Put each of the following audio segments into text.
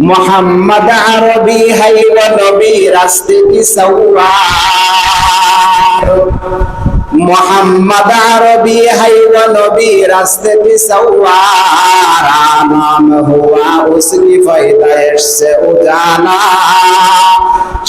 মোহাম্মদ আরবি হাইব নবী রাস্তে কি সওয়ার মোহাম্মদ আরবি হাইব নবী রাস্তে নাম হুয়া উসকি ফায়দায়েশ সে উজালা।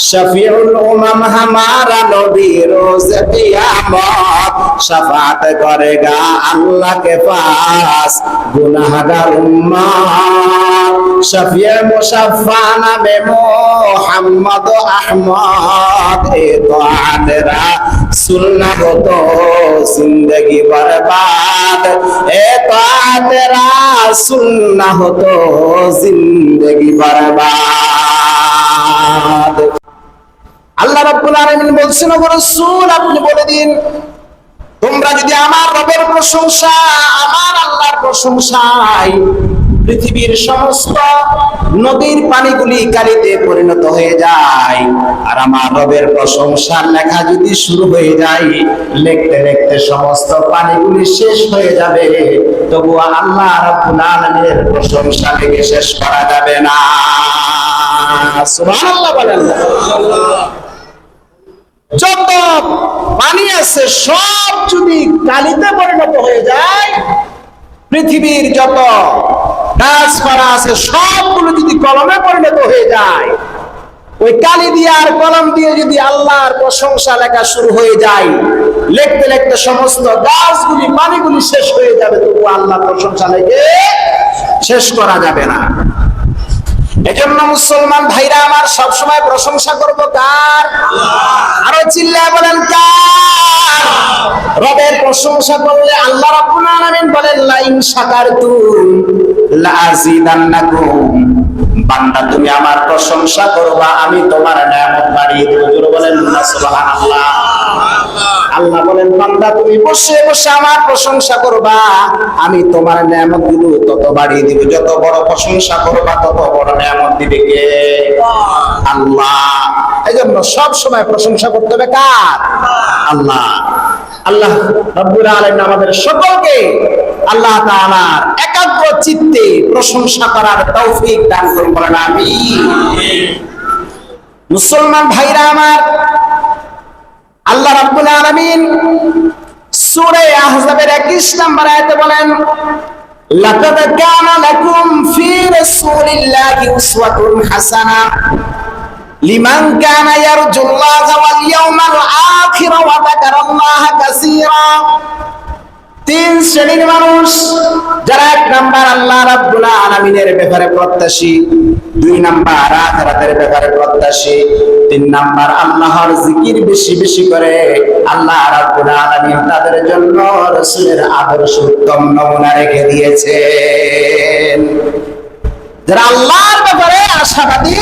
শফিউল উমাম হামারা নবী রোজ কিয়ামত, শাফাত করেগা আল্লাহ কে পাস গুনাহগার উম্মত। শফিয়ে মুশাফা নামে মোহাম্মদ আহমদ, এ জিন্দগি বরবাদ। এ তেরা সুন্না হতো, জিন্দগি বরবাদ। আল্লাহ রাব্বুল আলামিন বলছেন ও রাসূল, আপনি বলে দিন, তোমরা যদি আমার রবের প্রশংসা, আমার আল্লাহর প্রশংসায় পৃথিবীর সমস্ত নদীর পানিগুলি কালিতে পরিণত হয়ে যায়। আর আমার রবের প্রশংসার লেখা যদি শুরু হয়ে যায়, লিখতে লিখতে সমস্ত পানিগুলি শেষ হয়ে যাবে। তবু আল্লাহ রাব্বুল আলামিনের প্রশংসা লিখে শেষ করা যাবে না। সুবহানাল্লাহ বলেন যত পানি আছে সব যদি কালিতে পরিণত হয়ে যায় পৃথিবীর যত গাছপালা আছে, সবগুলো যদি কলমে পরিণত হয়ে যায়, ওই কালি দিয়ে আর কলম দিয়ে যদি আল্লাহর প্রশংসা লেখা শুরু হয়ে যায়, লিখতে লিখতে সমস্ত গাছগুলি, পানিগুলি শেষ হয়ে যাবে তবু আল্লাহর প্রশংসা লেগে শেষ করা যাবে না। এজন্য মুসলমান ভাইরা আমার সবসময় প্রশংসা করব কার? আরও চিল্লা বলেন কার? রবের প্রশংসা করলে আল্লাহ রাব্বুল আলামিন বলেন, লাইন ইন শাকারতুম লা আযীদান্নাকুম বান্দা, তুমি আমার প্রশংসা করবা, আমি তোমার নিয়ামত বাড়িয়ে দেব। বলেন সুবহানাল্লাহ। আল্লাহ বলেন, বান্দা, তুমি বসে বসে আমার প্রশংসা করবা। আমি তোমার নিয়ামতগুলো তত বাড়িয়ে দিব। যত বড় প্রশংসা করবা, তত বড় নিয়ামত দিবে কে? আল্লাহ। এই জন্য সব সময় প্রশংসা করতে হবে কার? আল্লাহ। আল্লাহ রব্বুল আলামিন আমাদের সকলকে আল্লাহ তাআলার একাগ্র চিত্তে প্রশংসা করার তৌফিক দান করুন, বলেন, আমিন। মুসলমান ভাইরা আমার আল্লাহ রাব্বুল আলামিন সূরা আহজাবের 21 নম্বর আয়াতে বলেন, লাকাদ কানা লাকুম ফি রাসূলিল্লাহি উসওয়াতুন হাসানা লিমান কানা ইয়ারজুল্লাহ ওয়াল ইয়াওমাল আখির ওয়া যাকারাল্লাহ কাসীরা। তিন শ্রেণির মানুষ, যারা এক নাম্বার আল্লাহ রাব্বুল আলামিনের ব্যাপারে প্রত্যাশী, দুই নাম্বার আখিরাতের ব্যাপারে প্রত্যাশী, তিন নাম্বার আল্লাহর জিকির বেশি বেশি করে আল্লাহ রাব্বুল আলামিন তাদের জন্য রাসূলের আদর্শ উত্তম নমুনা রেখে দিয়েছেন। যারা আল্লাহর ব্যাপারে আশাবাদী,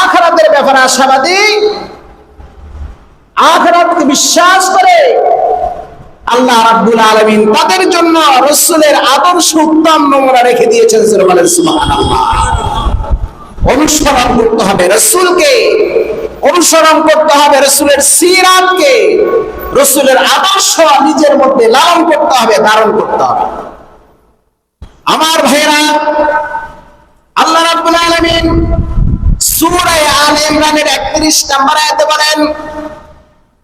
আখিরাতের ব্যাপারে আশাবাদী, আখিরাতকে বিশ্বাস করে আল্লাহ রাব্বুল আলামিন তাদের জন্য রাসূলের আদর্শ উত্তম নমুনা রেখে দিয়েছেন অনুসরণ করতে হবে রাসূলকে, অনুসরণ করতে হবে রাসূলের সিরাতকে, রাসূলের আদর্শ নিজের মধ্যে লালন করতে হবে, ধারণ করতে হবে। আমার ভাইরা আল্লাহ রাব্বুল আলামিন সূরা আলে ইমরানের 31 নম্বর আয়াতে বলেন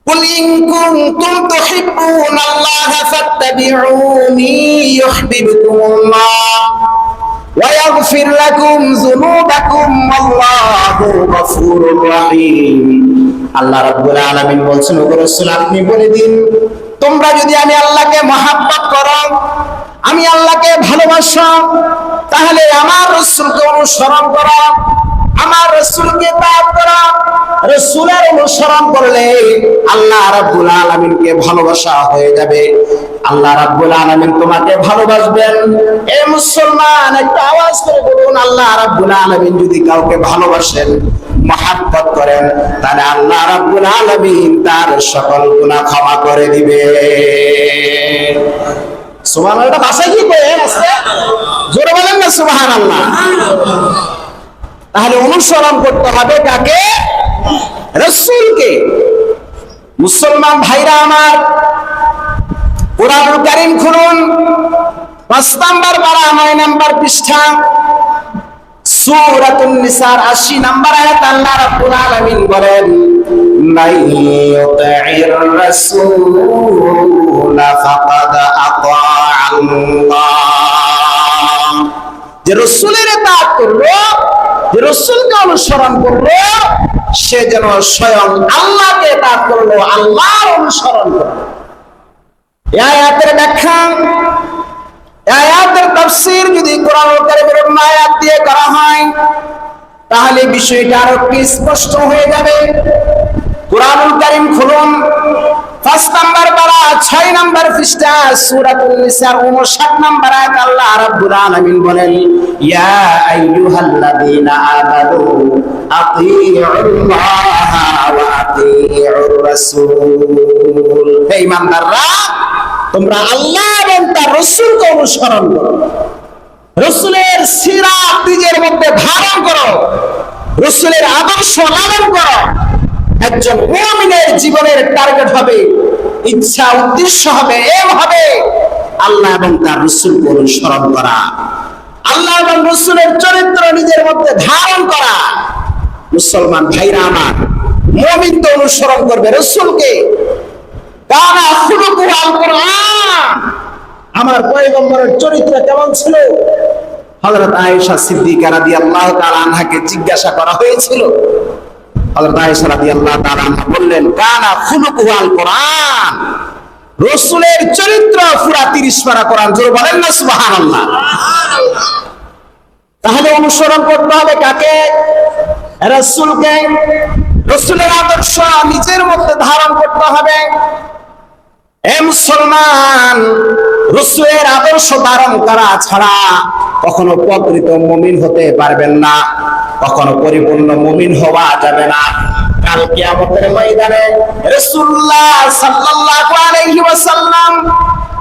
قل إن كنتم تحبون الله فاتبعوني يحببكم الله ويغفر لكم ذنوبكم والله غفور رحيم আল্লাহ রাব্বুল আলামিন বলছেন ওগো রাসূল আপনি বলে দিন তোমরা যদি আমি আল্লাহকে মহাব্বত করো আমি আল্লাহকে ভালোবাসো তাহলে আমার রাসূলকে অনুসরণ করো আমার রাসূলকে তাআত করো, রসুলের অনুসরণ করলে আল্লাহ রাব্বুল আলামিনকে ভালোবাসা হয়ে যাবে। আল্লাহ রাব্বুল আলামিন তোমাকে ভালোবাসবেন। এ মুসলমান, একটা আওয়াজ করে বলুন, আল্লাহ রাব্বুল আলামিন যদি কাউকে ভালোবাসেন, মহাব্বত করেন, তাহলে আল্লাহ রাব্বুল আলামিন তার সকল গুনাহ ক্ষমা করে দিবে। সুবহানাল্লাহ ভাষায় কি কয়? আজকে জোরে বলেন না, সুবহানাল্লাহ। তাহলে অনুসরণ করতে হবে কাকে? রসুলকে। মুসলমান ভাইরা আমার, কোরআনুল কারিম খুলুন। পাঁচ নাম্বার পারা, নয় নাম্বার পৃষ্ঠা। সূরাতুন নিসার 80 নাম্বার আয়াত আল্লাহ রাব্বুল আলামিন বলেন, মান ইউতি'র রাসূল ফাকাদ আতা আল্লাহ। যে রসুলের তাক করল রসুলকে অনুসরণ করল, সে যেন স্বয়ং আল্লাহকে তাক করল, আল্লাহর অনুসরণ করল। ব্যাখ্যা যদি কোরআন আয়াত দিয়ে করা হয়, তাহলে বিষয়টা আরও স্পষ্ট হয়ে যাবে? কোরআন কারিম খুলুন। পাঁচ নাম্বার পারা, ছয় নাম্বার পৃষ্ঠা, সূরাতুল নিসার 59 নাম্বার আয়াত আল্লাহ রাব্বুল আলামিন বলেন, ইয়া আইয়ুহাল্লাযীনা আমানু আতিউল্লাহ ওয়া আতিউর রাসূল হে ঈমানদাররা, তোমরা আল্লাহ এবং তার রাসূলকে অনুসরণ করো। রসুলের সিরাত নিজের মধ্যে ধারণ করো। রসুলের আদর্শ লালন করো। একজন মুমিনের জীবনের টার্গেট হবে, ইচ্ছা, উদ্দেশ্য হবে এম হবে আল্লাহ এবং তার রসুলকে অনুসরণ করা, আল্লাহ এবং রসুলের চরিত্র নিজের মধ্যে ধারণ করা। মুসলমান ভাইরা আমার, মুমিন তো অনুসরণ করবে রসুলকে। আমার পয়গম্বরের চরিত্র কেমন ছিল? হযরত আয়েশা সিদ্দিকা রাদিয়াল্লাহু তাআলা আনহাকে জিজ্ঞাসা করা হয়েছিল হযরত আয়েশা বললেন, কানা চরিত্র পুরা 30 পারা কোরআন, জোরে বলেন না তাহলে অনুসরণ করতে হবে কাকে? রাসূলকে। রাসূলের আদর্শ নিজের মধ্যে ধারণ করতে হবে। এ মুসলমান, রসুলের আদর্শ ধারণ করা ছাড়া কখনো প্রকৃত মুমিন হতে পারবেন না। কখনো পরিপূর্ণ মুমিন হওয়া যাবে না। কাল কিয়ামতের ময়দানে রাসূলুল্লাহ সাল্লাল্লাহু আলাইহি ওয়াসাল্লাম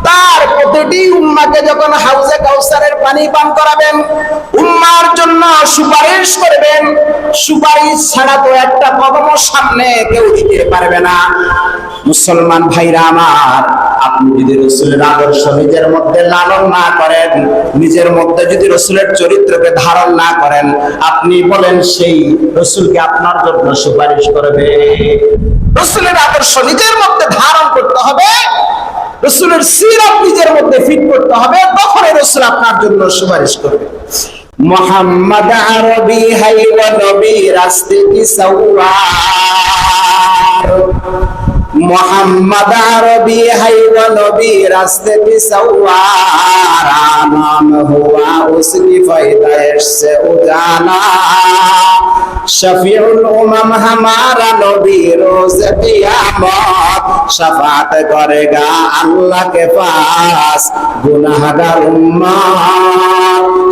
তার প্রতিটি উম্মাকে যখন হাউজে কাউসারের পানি পান করাবেন, উম্মার জন্য সুপারিশ করবেন, সুপারিশ ছাড়া তো একটা কদম সামনে কেউ দিতে পারবে না। মুসলমান ভাইরা আমার আপনি যদি রসুলের আদর্শ নিজের মধ্যে লালন না করেন, নিজের মধ্যে যদি রসুলের চরিত্রকে ধারণ না করেন, আপনি বলেন সেই রসুলকে আপনার জন্য সুপারিশ করবে। রসুলের আদর্শ নিজের মধ্যে ধারণ করতে হবে, রসুলের সিরাত নিজের মধ্যে ফিট করতে হবে, তখনই রসুল আপনার জন্য সুপারিশ করবে। মোহাম্মদ আরবি হাই ওয়া নবী রাস্তে কি মোহাম্মদ আরবি হাইওয়া নবী পাস, গুনাহগার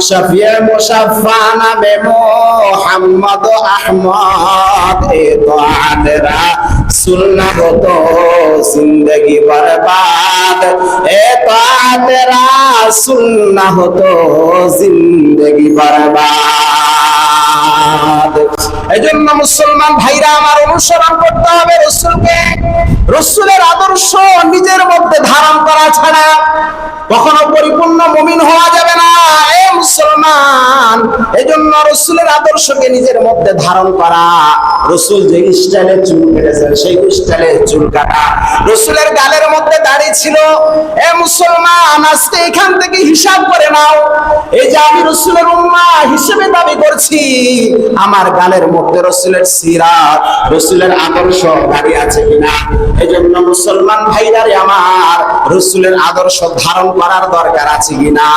শফিয়ে মুশাফা নামে মোহাম্মদ আহমদ, এ তো আদরা সুন্নাহ জিন্দগি বরবাদ। এ তাতে সুন্না হতো জিন্দগি বরবাদ। এজন্য মুসলমান ভাইরা, আমার অনুসরণ করতে হবে রসুলকে। রসুলের আদর্শ নিজের মধ্যে ধারণ করা ছাড়া কখনো পরিপূর্ণ মমিন হওয়া যাবে না। মুসলমান। এজন্য রসুলের আদর্শকে নিজের মধ্যে ধারণ করা। রসুল যে স্টাইলে চুল কেটেছেন, সেই স্টাইলে চুল কাটা। রসুলের গালের মধ্যে দাড়ি ছিল, এ মুসলমান, আজকে এখান থেকে হিসাব করে নাও। এই যে আমি রসুলের উম্মা হিসেবে দাবি করছি, আমার গালের মধ্যে রসুলের সিরাত রসুলের আদর্শ দাঁড়িয়ে আছে কিনা? এই জন্য মুসলমান ভাইরারে আমার রসুলের আদর্শ ধারণ করার দরকার আছে কিনা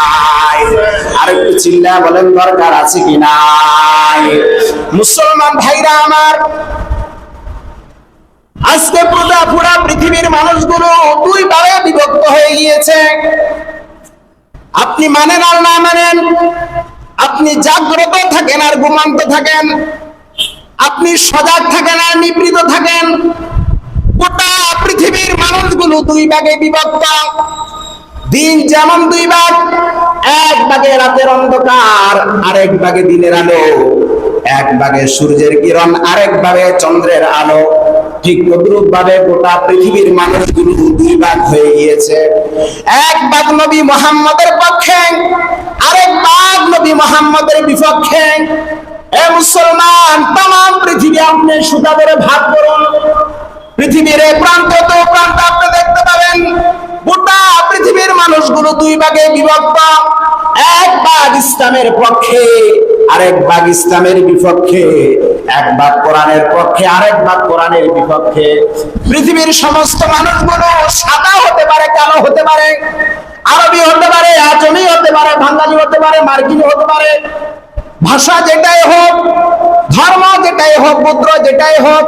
আর একটু চিল্লা বলেন, দরকার আছে কি নাই? মুসলমান ভাইরা আমার, আজকে পুরা পুরা পৃথিবীর মানুষগুলো দুই ভাবে বিভক্ত হয়ে গিয়েছে। আপনি মানেন আর না মানেন, আপনি জাগ্রত থাকেন আর ঘুমান্ত থাকেন, আপনি সজাগ থাকেন আর নিবৃত থাকেন। গোটা পৃথিবীর মানুষগুলো দুই ভাগে বিভক্ত। দিন যেমন দুই ভাগ, এক ভাগে রাতের অন্ধকার, আরেক ভাগে দিনের আলো। এক ভাগে সূর্যের কিরণ, আরেক ভাগে চন্দ্রের আলো। ঠিক তদ্রুপ ভাবে গোটা পৃথিবীর মানুষগুলো দুই ভাগ হয়ে গিয়েছে। এক ভাগ নবী মোহাম্মদের পক্ষে, আরেক ভাগ নবী মোহাম্মদের বিপক্ষে। এ মুসলমান তাম পৃথিবী আপনি সুতা করে ভাগ করুন। পৃথিবীর প্রান্ত তো প্রান্ত আপনি দেখতে পাবেন। গোটা পৃথিবীর মানুষগুলো দুই ভাগে বিভক্ত। এক ভাগ ইসলামের পক্ষে, আরেক ভাগ ইসলামের বিপক্ষে। এক ভাগ কোরআনের পক্ষে, আরেক ভাগ কোরআনের বিপক্ষে। পৃথিবীর সমস্ত মানুষগুলো সাদা হতে পারে, কালো হতে পারে, আরবি হতে পারে, আজমি হতে পারে, বাঙালি হতে পারে, মার্কিনি হতে পারে। ভাষা যেটাই হোক, ধর্ম যেটাই হোক পুত্র যেটাই হোক,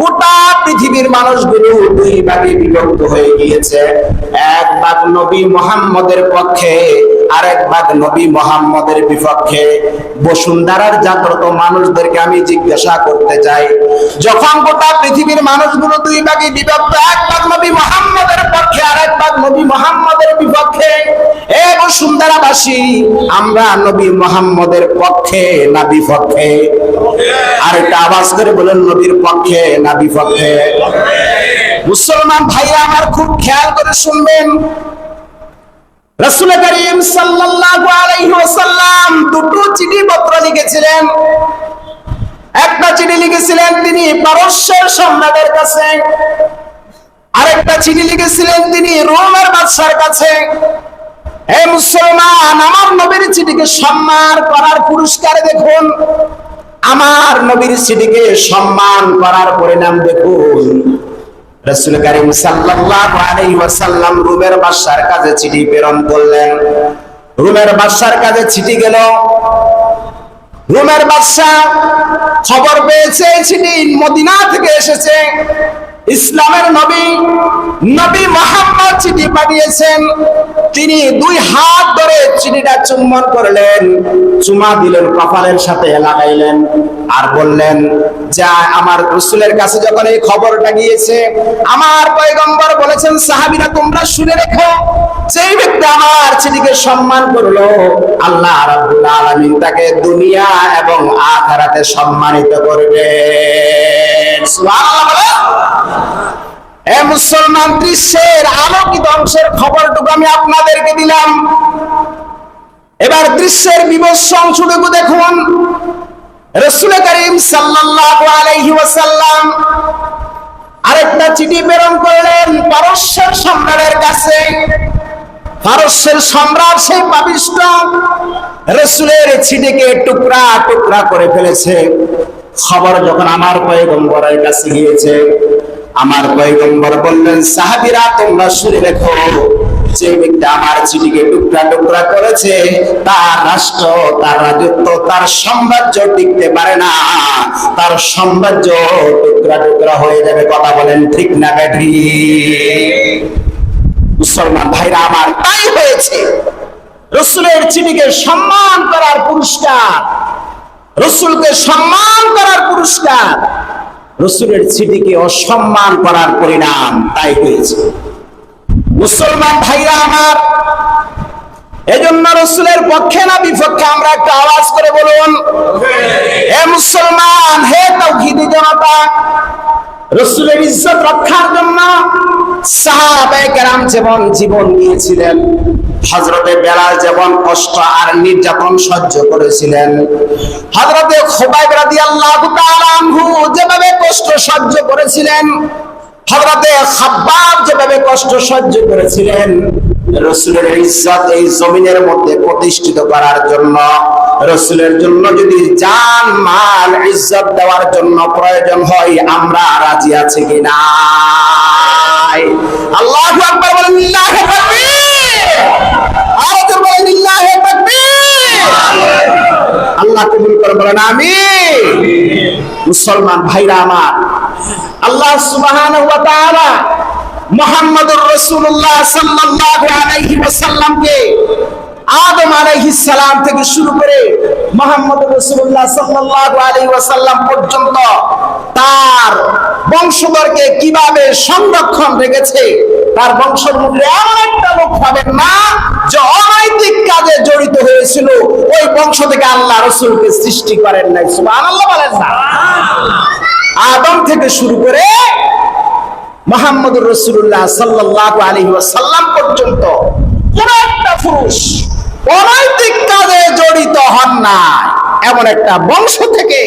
গোটা পৃথিবীর মানুষগুলো দুই ভাগে বিভক্ত হয়ে গিয়েছে। এক ভাগ নবী মোহাম্মদের পক্ষে, আরেক ভাগ নবী মোহাম্মদের বিপক্ষে। বসুন্ধারার জাগ্রত মানুষদেরকে আমি জিজ্ঞাসা করতে চাই যখন গোটা পৃথিবীর মানুষগুলো দুই ভাগে বিভক্ত, এক ভাগ নবী মোহাম্মদের পক্ষে আরেক ভাগ নবী মোহাম্মদের বিপক্ষে। এ বসুন্ধরাবাসী, আমরা নবী মোহাম্মদের পক্ষে না বিপক্ষে? আর একটা আওয়াজ করে বলেন, নবীর পক্ষে না বিপক্ষে? মুসলমান ভাইরা, আমার খুব খেয়াল করে শুনবেন। রাসূল করিম সাল্লাল্লাহু আলাইহি ওয়াসাল্লাম দুটো চিঠি পত্র লিখেছিলেন। একটা চিঠি লিখেছিলেন তিনি পারস্যের সম্রাটের কাছে। আরেকটা চিঠি লিখেছিলেন তিনি রোমের বাদশার কাছে। হে মুসলমান, আমার নবীর চিঠিকে সম্মান করার পুরস্কার দেখুন। আমার নবীর চিঠিকে সম্মান করার পরিণাম দেখুন। রাসূল করিম সাল্লাল্লাহু আলাইহি ওয়াসাল্লাম রোমের বাদশার কাছে চিঠি প্রেরণ করলেন। রোমের বাদশার কাছে চিঠি গেল। রোমের বাদশাহ খবর পেয়েছে তিনি মদিনা থেকে এসেছে। ইসলামের নবী নবী মোহাম্মদ চিঠি পাঠিয়েছেন। তিনি দুই হাত ধরে চিঠিটা চুম্বন করলেন, চুমা দিলেন, কপালের সাথে লাগাইলেন আর বললেন, যা আমার রসুলের কাছে যখন এই খবরটা গিয়েছে, আমার পয়গম্বর বলেছেন, সাহাবীরা তোমরা শুনে রেখো সেই ব্যক্তি আমার চিঠিকে সম্মান করল, আল্লাহ রাব্বুল আলামিন তাকে দুনিয়া এবং আখিরাতে সম্মানিত করবে সুবহানাল্লাহ এ মুসলমান দৃশ্যের আলোকিত অংশের খবরটুকু আমি আপনাদেরকে দিলাম। এবার দৃশ্যের বিভৎস অংশটুকু দেখুন। রসুল করিম সাল্লাল্লাহু আলাইহি ওয়াসাল্লাম আরেকটা চিঠি প্রেরণ করলেন পারস্যের সম্রাটের কাছে। পারস্যের সম্রাট সেই পাপিষ্ট রসুলের চিঠিকে টুকরা টুকরা করে ফেলেছে। খবর যখন আমার পয়গম্বরের কাছে গিয়েছে, আমার পয়গম্বর বললেন, সাহাবীরা, তোমরা শুনে রেখো যে ব্যক্তি আমার চিঠিকে টুকরা টুকরা করেছে, তার রাষ্ট্র, তার রাজত্ব, তার সাম্রাজ্য টিকতে পারে না। তার সাম্রাজ্য টুকরা টুকরা হয়ে যাবে। কথা বলেন, ঠিক না ব্যাঠি মুসলমান ভাইরা আমার, তাই হয়েছে। রসুলের চিঠিকে সম্মান করার পুরস্কার। রসুলকে সম্মান করার পুরস্কার। রসুলের চিঠিকে অসম্মান করার পরিণাম তাই হয়েছে। মুসলমান ভাইরা আমার, এজন্য রসুলের পক্ষে না বিপক্ষে আমরা একটা আওয়াজ করে বলুন হে মুসলমান, হে তৌহিদি জনতা রসুলের ইজ্জত রক্ষার জন্য সাহাবায়ে কেরাম যেমন জীবন দিয়েছিলেন হজরতে বেলাল যেমন কষ্ট আর নির্যাতন সহ্য করেছিলেন হজরতে খোবাইব রাদি আল্লাহ যেভাবে কষ্ট সহ্য করেছিলেন হজরতে খাব্বাব যেভাবে কষ্ট সহ্য করেছিলেন রসুলের ইজ্জত এই জমিনের মধ্যে প্রতিষ্ঠিত করার জন্য, রসুলের জন্য যদি জান, মাল, ইজ্জত দেওয়ার জন্য প্রয়োজন হয়, আমরা রাজি আছি কিনা আল্লাহু আকবার বলেন তাকবীর! আল্লাহ কবুল করে বলেন, আমিন। মুসলমান ভাইরা আমার, আল্লাহ সুবহানাহু ওয়া মুহাম্মদুর রাসূলুল্লাহ সাল্লাল্লাহু আলাইহি ওয়াসাল্লামকে আদম আলাইহিস সালাম থেকে শুরু করে মুহাম্মদুর রাসূলুল্লাহ সাল্লাল্লাহু আলাইহি ওয়াসাল্লাম পর্যন্ত তার বংশধরকে কীভাবে সংরক্ষণ রেখেছে, তার বংশের মধ্যে এমন একটা লোক পাবেন না যে অনৈতিক কাজে জড়িত হয়েছিল। ওই বংশ থেকে আল্লাহ রসুলকে সৃষ্টি করেন নাই। সুবহানাল্লাহ বলেন না। আদম থেকে শুরু করে মোহাম্মদুর রসুল্লাহ সাল্লাহ আলী সাল্লাম পর্যন্ত কোন একটা পুরুষ অনৈতিক কাজে জড়িত হন না এমন একটা বংশ থেকে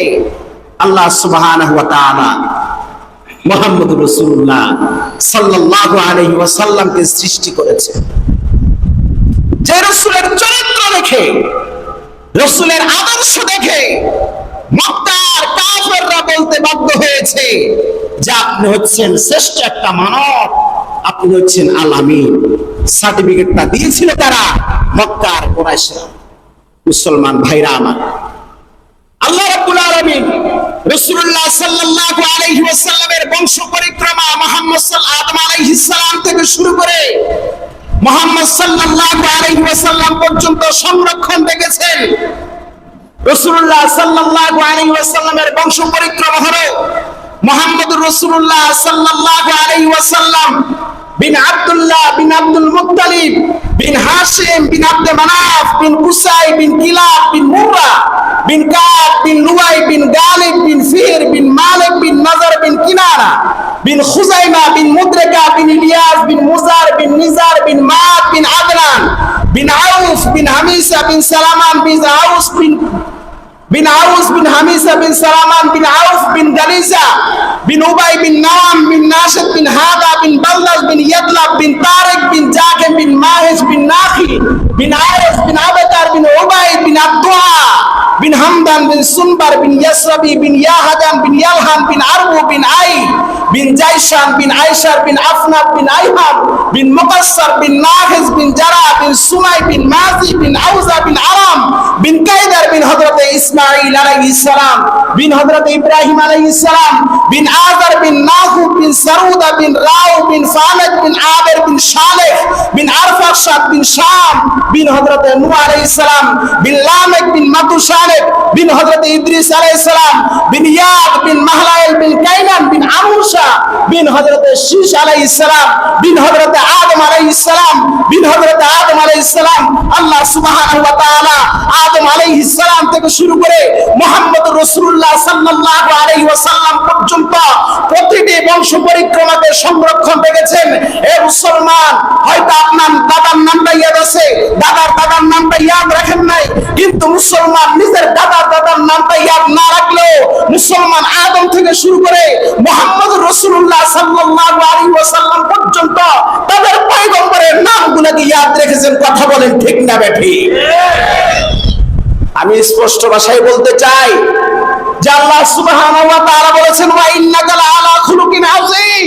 আল্লাহ মোহাম্মদ রসুল্লাহ সাল্লাহ আলহি ওয়াসাল্লামকে সৃষ্টি করেছে। যে রসুলের চরিত্র দেখে, রসুলের আদর্শ দেখে কাফেররা বলতে বাধ্য হয়েছে যে আপনি হচ্ছেন শ্রেষ্ঠ একটা মানব, আপনি হচ্ছেন আলামিন। সার্টিফিকেটটা দিয়েছিল তারা মক্কার কোরাইশরা। মুসলমান ভাইরা আমার। আল্লাহ রাব্বুল আলামিন রাসূলুল্লাহ সাল্লাল্লাহু আলাইহি ওয়াসাল্লামের বংশ পরিক্রমা মুহাম্মদ সাল্লাল্লাহু আদম আলাইহিস সালাম থেকে শুরু করে মুহাম্মদ সাল্লাল্লাহু আলাইহি ওয়াসাল্লাম পর্যন্ত সংরক্ষণ রেখেছেন। রাসূলুল্লাহ সাল্লাল্লাহু আলাইহি ওয়াসাল্লামের বংশ পরিক্রমা হলো মুহাম্মদুর রাসূলুল্লাহ সাল্লাল্লাহু আলাইহি ওয়াসাল্লাম বিন আব্দুল্লাহ বিন আব্দুল মুত্তালিব বিন হাশিম বিন আব্দে মানাফ বিন কুসাই বিন কিলাব বিন মুররা বিন কাব বিন লুয়াই বিন গালিব বিন ফির বিন মালিক বিন নজর বিন কিনারা বিন খুজাইমা বিন মুদ্রেকা বিন ইলিয়াস বিন মুজার বিন নিজার বিন মাদ বিন আদনান বিন আউফ বিন হামিসা বিন সালামান বিন আউস বিন বিন আউস বিন হামিসা বিন সালামান বিন আউফ বিন গালিসা বিন উবাই বিন নাম বিন নাশিদ বিন হাদা বিন বাল্লাস বিন ইয়াদলাব বিন তারিক বিন জাকিম বিন মাহিস বিন নাখি বিন আরিস বিন আবতার বিন উবাইদ বিন আব্দুহা বিন হামদান বিন সুনবার বিন ইয়াসরাবি বিন ইয়াহাদান বিন ইয়ালহান বিন আরবু বিন আই বিন জাইশান বিন আয়শার বিন আফনাব বিন আইহাম বিন মুকাসসার বিন নাহিস বিন জারা বিন সুমাই বিন মাজি বিন আউজা বিন আরাম বিন কাইদার বিন হযরত ইসমাঈল আলাইহিস সালাম বিন হযরত ইব্রাহিম আলাইহিস সালাম বিন আজার বিন নাহুব বিন সারুদা বিন রাউ বিন ফালাদ বিন আবের বিন সালেহ বিন আরফাকশাদ বিন শাম বিন হযরত নূহ আলাইহিস সালাম বিন লামেক বিন বিন হযরত ইদ্রিস আলাইহিস সালাম বিন ইয়াদ বিন মাহলাইল বিন কাইনান বিন আমুশা বিন হযরত শীশ আলাইহিস সালাম বিন হযরত আদম আলাইহিস সালাম বিন হযরত আদম আলাইহিস সালাম আল্লাহ সুবহানাহু ওয়া তাআলা আদম আলাইহিস সালাম থেকে শুরু করে মুহাম্মদ রাসূলুল্লাহ সাল্লাল্লাহু আলাইহি পর্যন্ত প্রতিটি বংশ পরিক্রমাকে সংরক্ষণ রেখেছেন। এ মুসলমান, হয়তো আপনার দাদার নামটা ইয়াদ আছে, দাদার দাদার নামটা ইয়াদ রাখেন নাই, কিন্তু মুসলমান নিজের দাদার দাদার নামটা ইয়াদ না রাখলেও মুসলমান আদম থেকে শুরু করে মুহাম্মদ রাসূলুল্লাহ সাল্লাল্লাহু আলাইহি ওয়াসাল্লাম পর্যন্ত তাদের পয়গম্বরের নামগুলোকে ইয়াদ রেখেছেন, কথা বলেন ঠিক না বেঠি আমি স্পষ্ট ভাষায় বলতে চাই যে আল্লাহ সুবহানাহু ওয়া তাআলা বলেছেন, ওয়া ইন্নাকা লাআলা খুলুকিন আযীম।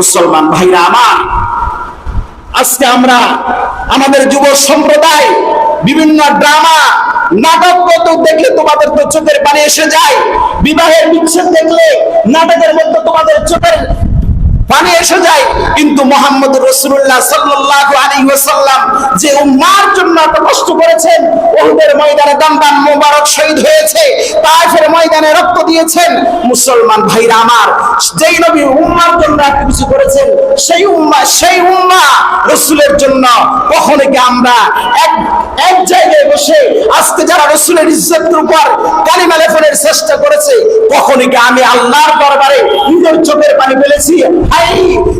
মুসলমান ভাইরা আমার, আজকে আমরা আমাদের যুব সম্প্রদায়, বিভিন্ন ড্রামা, নাটক কত দেখলে তোমাদের তো চোখের পানি এসে যায়। বিবাহের বিচ্ছেদ দেখলে নাটকের মধ্যে তোমাদের চোখের পানি এসে যায়। কিন্তু মোহাম্মদ রসুল্লাহ সাল্লাল্লাহু আলাইহি ওয়াসাল্লাম যে উম্মার জন্য এত কষ্ট করেছেন ওহুদের ময়দানে দামদান মোবারক শহীদ হয়েছে তাইফের ময়দানে রক্ত দিয়েছেন। মুসলমান ভাইরা আমার, যেই নবী উম্মার জন্য এত কিছু করেছেন, সেই উম্মা সেই উম্মা রসুলের জন্য কখনো কি আমরা এক এক জায়গায় বসে আজকে যারা রসুলের ইজ্জতের উপর কালিমা লেখনের চেষ্টা করেছে কখনো কি আমি আল্লাহর দরবারে নিজের চোখের পানি ফেলেছি?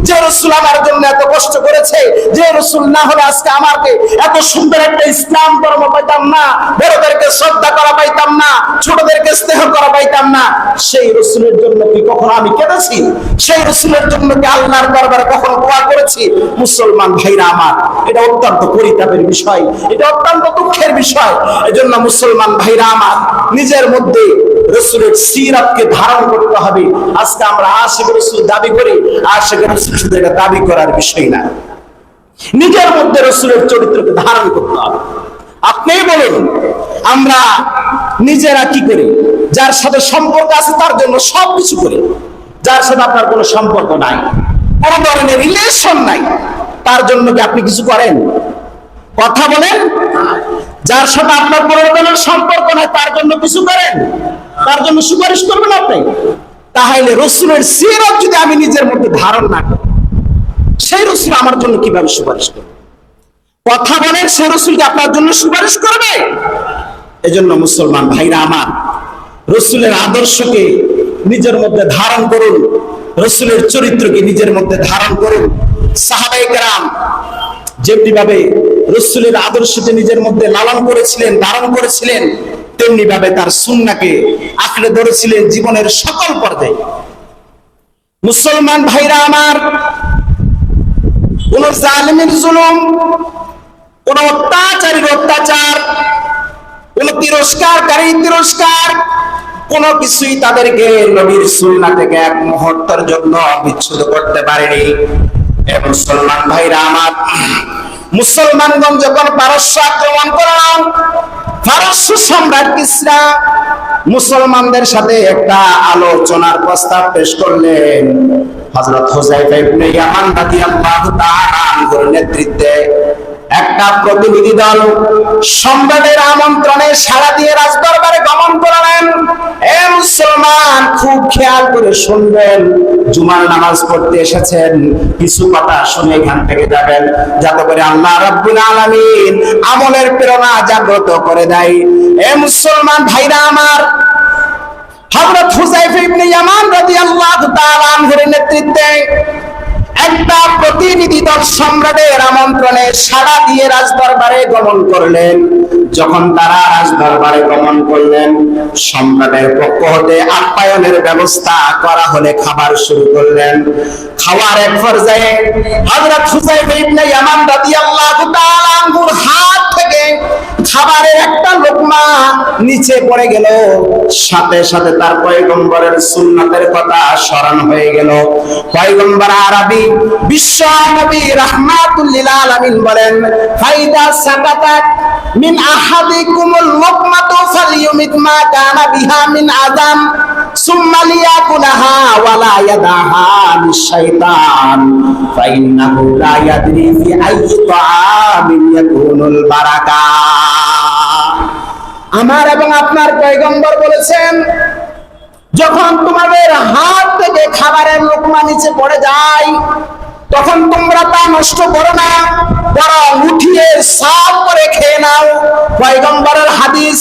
যে রসুল আমার জন্য এত কষ্ট করেছে, যে রসুল না হলে আজকে আমাকে এত সুন্দর একটা ইসলাম ধর্ম পাইতাম না, বড়দেরকে শ্রদ্ধা করা পাইতাম না, ছোটদেরকে স্নেহ করা পাইতাম না। সেই রসুলের জন্য কি কখনো আমি কেঁদেছি? সেই রসুলের জন্য কি আল্লাহর দরবারে কখনো করেছি মুসলমান ভাইরা আমার, এটা অত্যন্ত পরিতাপের বিষয়, এটা অত্যন্ত দুঃখের বিষয়। এজন্য মুসলমান ভাইরা আমার, নিজের মধ্যে রসুলের সিরাতকে ধারণ করতে হবে। আজকে আমরা আশেখ রসুল দাবি করি, আশেখ রসুল শুধু এটা দাবি করার বিষয় না। নিজের মধ্যে রসুলের চরিত্রকে ধারণ করতে হবে। আপনিই বলুন, আমরা নিজেরা কি করি? যার সাথে সম্পর্ক আছে তার জন্য সব কিছু করি। যার সাথে আপনার কোনো সম্পর্ক নাই। কোনো ধরনের রিলেশন নাই। তার জন্য কি আপনি কিছু করেন? কথা বলেন। যার সাথে আপনার কোনো ধরনের সম্পর্ক নাই, তার জন্য কিছু করেন? তার জন্য সুপারিশ করবেন আপনি? তাহলে রসুলের সিরত যদি আমি নিজের মধ্যে ধারণ না করি, সেই রসুল আমার জন্য কীভাবে সুপারিশ করবে? কথা বলেন সে রসুলকে আপনার জন্য সুপারিশ করবে? এজন্য মুসলমান ভাইরা আমার, রসুলের আদর্শকে নিজের মধ্যে ধারণ করুন। রসুলের চরিত্রকে নিজের মধ্যে ধারণ করুন। সাহাবাই কেরাম যেমনি ভাবে রসুলের আদর্শকে নিজের মধ্যে লালন করেছিলেন, ধারণ করেছিলেন তেমনি ভাবে তার সুন্নাকে আঁকড়ে ধরেছিলেন জীবনের সকল পর্যায়ে। মুসলমান ভাইরা আমার, কোন জালিমের জুলুম, কোন অত্যাচারীর অত্যাচার, কোন তিরস্কারকারী তিরস্কার কোন কিছুই তাদেরকে নবীর সুন্না থেকে এক মুহূর্তের জন্য বিচ্ছুত করতে পারেনি। মুসলমান ভাইরা আমার, মুসলমানগণ যখন পারস্য আক্রমণ করলাম, পারস্য সম্রাট কিসরা মুসলমানদের সাথে একটা আলোচনার প্রস্তাব পেশ করলেন। হযরত হুযায়ফা ইবনে ইয়ামান রাদিয়াল্লাহু তাআলা নেতৃত্বে একটা প্রতিনিধি দল সম্রাটের আমন্ত্রণে সাড়া দিয়ে রাজদরবারে গমন করলেন। এ মুসলমান, খুব খেয়াল করে শুনবেন। জুমার নামাজ পড়তে এসেছেন, কিছু কথা শুনে এখান থেকে যাবেন। যাতে করে আল্লাহ রাব্বুল আলামিন আমলের প্রেরণা জাগ্রত করে দেয়। এ মুসলমান ভাইরা আমার, হযরত হুযায়ফা ইবনে ইয়ামান রাদিয়াল্লাহু তাআলা আনহুর নেতৃত্বে একটা প্রতিনিধি দল সম্রাটের আমন্ত্রণে সাড়া দিয়ে রাজদরবারে গমন করলেন। যখন তারা রাজদরবারে গমন করলেন, সম্রাটের পক্ষ হতে আপ্যায়নের ব্যবস্থা করা হলে খাবার শুরু করলেন। খাওয়ার এক পর্যায়ে হযরত হুযায়ফা ইবনে ইয়ামান রাদিয়াল্লাহু তাআলা আনহুর হাত থেকে খাবারের একটা লোকমা নিচে পড়ে গেল। সাথে সাথে তার পয়গম্বরের সুন্নাতের কথা স্মরণ হয়ে গেল। পয়গম্বর আরবি বিশ্ব নবী রাহমাতুল্লিল আলামিন বলেন, ফাইদা সাকাতাক মিন আহাদিকুমুল লুকমাতু ফালিয়ুমিত মা কানা বিহা মিন আযাম। সুম্মা লিয়াকুলাহা ওয়ালা ইয়াদাহা লিশাইতান ফাইন্নাহু লা ইয়াদরি ফি আইয়ি তাআমিন ইয়াকুনুল বারাকা। আমার এবং আপনার পয়গম্বর বলেছেন, যখন তোমাদের হাত থেকে খাবারের লোকমা নিচে পড়ে যায়, তখন তোমরা তা নষ্ট করো না, বরং উঠিয়ে সাফ করে খেয়ে নাও। পয়গম্বরের হাদিস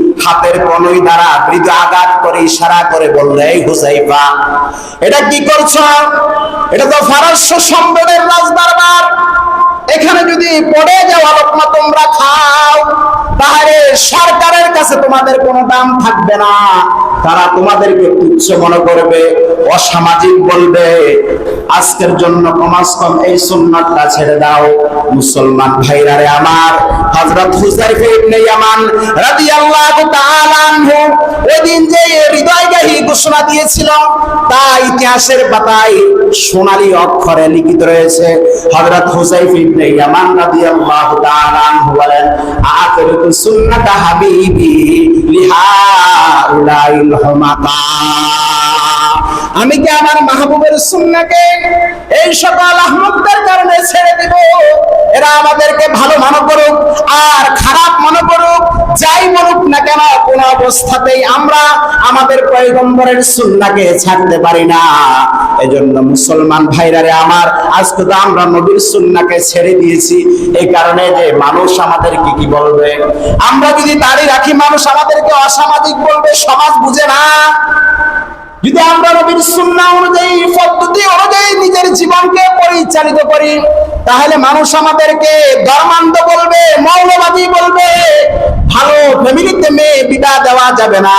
হাতের কনই দ্বারা মৃদু আঘাত করে ইশারা করে বললে, এই হুসাইফা, এটা কি করছ? এটা তো ফারস্য সম্রাটের রাজদরবার। এখানে যদি পড়ে যাওয়া লোকমা তোমরা খাও। তাহলে সরকারের কাছে তোমাদের কোনো দাম থাকবে না। তারা তোমাদেরকে তুচ্ছ মনে করবে, অসামাজিক বলবে। আজকের জন্য কমাস কম এই সুন্নাতটা ছেড়ে দাও। মুসলমান ভাইরা রে আমার, হযরত হুযায়ফা ইবনে ইয়ামান রাদিয়াল্লাহু আমি কি আমার মাহবুবের সুন্নাকে এই সকল আহমদদের কারণে ছেড়ে দিব? এরা আমাদেরকে ভালো মনে করুক আর খারাপ মনে করুক। যাই বলুক না কেন, কোন অবস্থাতেই আমরা আমাদের পয়গম্বরের সুন্নাকে ছাড়তে পারি না। এজন্য মুসলমান ভাইরা রে আমার আজকে তো আমরা নবীর সুন্নাকে ছেড়ে দিয়েছি। এই কারণে যে মানুষ আমাদের কি কি বলবে? আমরা যদি দাড়ি রাখি, মানুষ আমাদেরকে অসামাজিক বলবে, সমাজ বুঝে না। যদি আমরা নবীর সুন্না অনুযায়ী, পদ্ধতি অনুযায়ী নিজের জীবনকে পরিচালিত করি, তাহলে মানুষ আমাদেরকে ধর্মান্ত বলবে, মৌলবাদী বলবে। ভালো ফ্যামিলিতে মেয়ে বিদা দেওয়া যাবে না।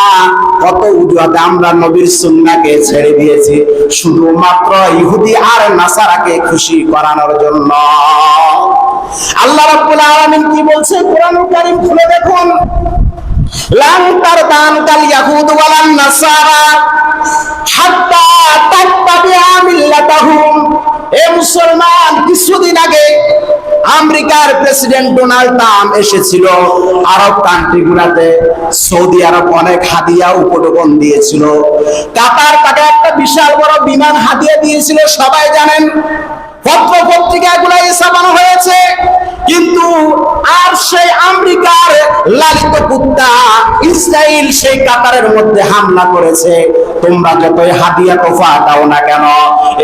কত উজুয়াতে আমরা নবীর সুন্নাকে ছেড়ে দিয়েছি, শুধুমাত্র ইহুদি আর নাসারাকে খুশি করানোর জন্য। আল্লাহ রাব্বুল আলামিন কি বলছে? কোরআন কারীম খুলে দেখুন। লাং তারদান কাল ইয়াহুদ ওয়ালান নাসারা। কিছুদিন আগে আমেরিকার প্রেসিডেন্ট ডোনাল্ড ট্রাম্প এসেছিল আরব কান্ট্রি গুলাতে সৌদি আরব অনেক হাদিয়া উপটোকন দিয়েছিল। কাতার তাকে একটা বিশাল বড় বিমান হাদিয়া দিয়েছিল, সবাই জানেন। পত্র পত্রিকাগুলো ছাপানো হয়েছে। কিন্তু আর সেই আমেরিকার লালিত কুত্তা ইসরায়েল সেই কাতারের মধ্যে হামলা করেছে। তোমরা যতই হাদিয়া তোফা দাও না কেন,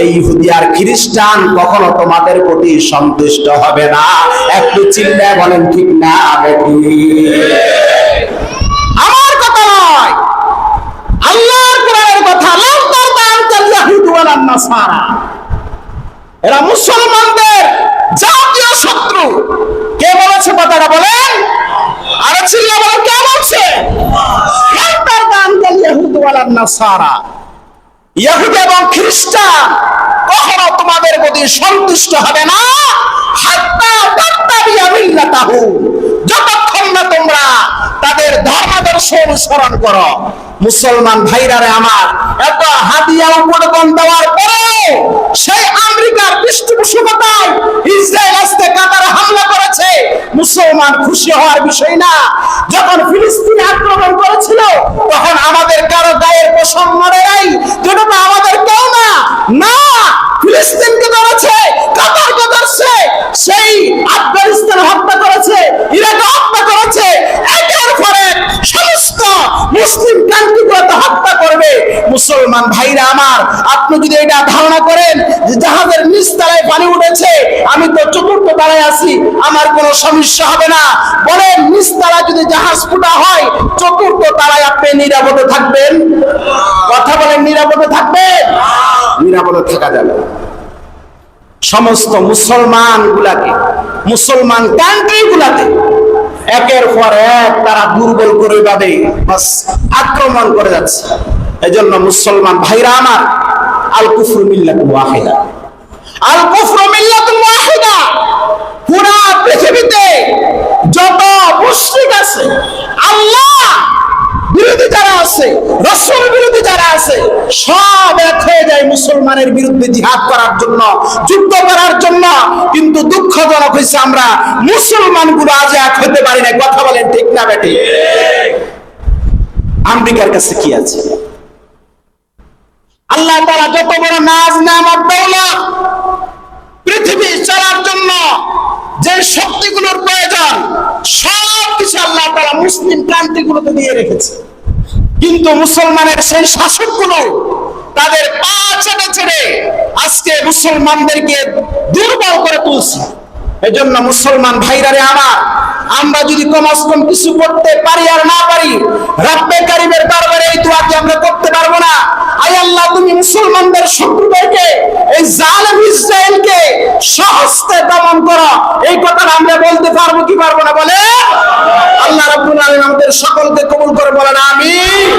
এই ইহুদি আর খ্রিস্টান কখনো তোমাদের প্রতি সন্তুষ্ট হবে না। একটু চিল্লা বলেন, ঠিক না, বেটি? আমার কথা নয়। আল্লাহর কোরআনের কথা লাম তারদান কাল ইয়াহুদু ওয়াল নাসারা। এরা মুসলমানদের জাতীয় শত্রু। কে বলেছে কথাটা বলেন? আরে চিল্লা বলেন কে বলছে? লাম তারদান কাল ইয়াহুদু ওয়াল নাসারা। ইহুদ এবং খ্রিস্টান কখনো তোমাদের প্রতি সন্তুষ্ট হবে না? হাত্তা তাত্তাবিয়া মিল্লাতাহু। যতক্ষণ না তোমরা তাদের ধর্মাদর্শ অনুসরণ করো মুসলমান ভাইরারে আমার এত হাদিয়া উপরকম দেওয়ার পরেও সেই আমেরিকার পৃষ্ঠপোষকতায় ইসরায়েল আজকে কাতারে হামলা করেছে। মুসলমান খুশি হওয়ার বিষয় না। যখন ফিলিস্তিন আক্রমণ করেছিল, তখন আমাদের কারও গায়ের পশম মরে নাই। যেটা তো আমাদের কেউ না। না, ফিলিস্তিনকে ধরেছে, কাতারকে ধরছে, সেই আফগানিস্তান হত্যা করেছে ইরাকে হত্যা করেছে। একের পরে সমস্ত মুসলিম মুসলমান ভাইরা আমার, আপনি যদি এটা ধারণা করেন জাহাজের নিচ তলায় পানি উঠেছে, আমি তো চতুর্থ তলায় আছি, আমার কোনো সমস্যা হবে না। বলেন, নিচ তলায় যদি জাহাজ ফুটা হয়, চতুর্থ তলায় আপনি নিরাপদে থাকবেন? কথা বলেন, নিরাপদে থাকবেন? নিরাপদে থাকা যাবে সমস্ত মুসলমান গুলাকে মুসলমান কান্ট্রি গুলাতে একের পর এক তারা দুর্বল করে বাস আক্রমণ করে যাচ্ছে। এজন্য মুসলমান ভাইরা আমার, আল কুফর মিল্লাত ওয়াহিদা। আল কুফর মিল্লাত ওয়াহিদা। পুরা পৃথিবীতে যত মুশরিক আছে, আল্লাহ বিরোধী যারা আছে, রসুল বিরোধী যারা আছে, সব এক হয়ে যায় মুসলমানের বিরুদ্ধে জিহাদ করার জন্য, যুদ্ধ করার জন্য। কিন্তু দুঃখজনক হয়েছে আমরা মুসলমানগুলো আজ এক হতে পারি না কথা বলেন ঠিক না বেটি আমেরিকার কাছে কি আছে? আল্লাহ তারা যত বড় নাজ নামত দৌলত পৃথিবী চলার জন্য যে শক্তিগুলোর প্রয়োজন, সব কিছু আল্লাহ তারা মুসলিম ক্রান্তিগুলোতে দিয়ে রেখেছে। কিন্তু মুসলমানের সেই শাসকগুলো তাদের পা ছেড়ে ছেড়ে আজকে মুসলমানদেরকে দুর্বল করে তুলছে। এজন্য মুসলমান ভাইরারে আমার, আমরা যদি কমাস কম কিছু করতে পারি আর না পারি, রাব্বে কারিমের দরবারে এই দোয়া কি আমরা করতে পারব না? আই আল্লাহ, তুমি মুসলমানদের শত্রুদেরকে, এই জালেম ইসরায়েলকে সহস্তে দমন করো। এই কথা আমরা বলতে পারব কি পারব না বলে? আল্লাহ রাব্বুল আলামিন আমাদের সকলকে কবুল করে বলেন, আমিন।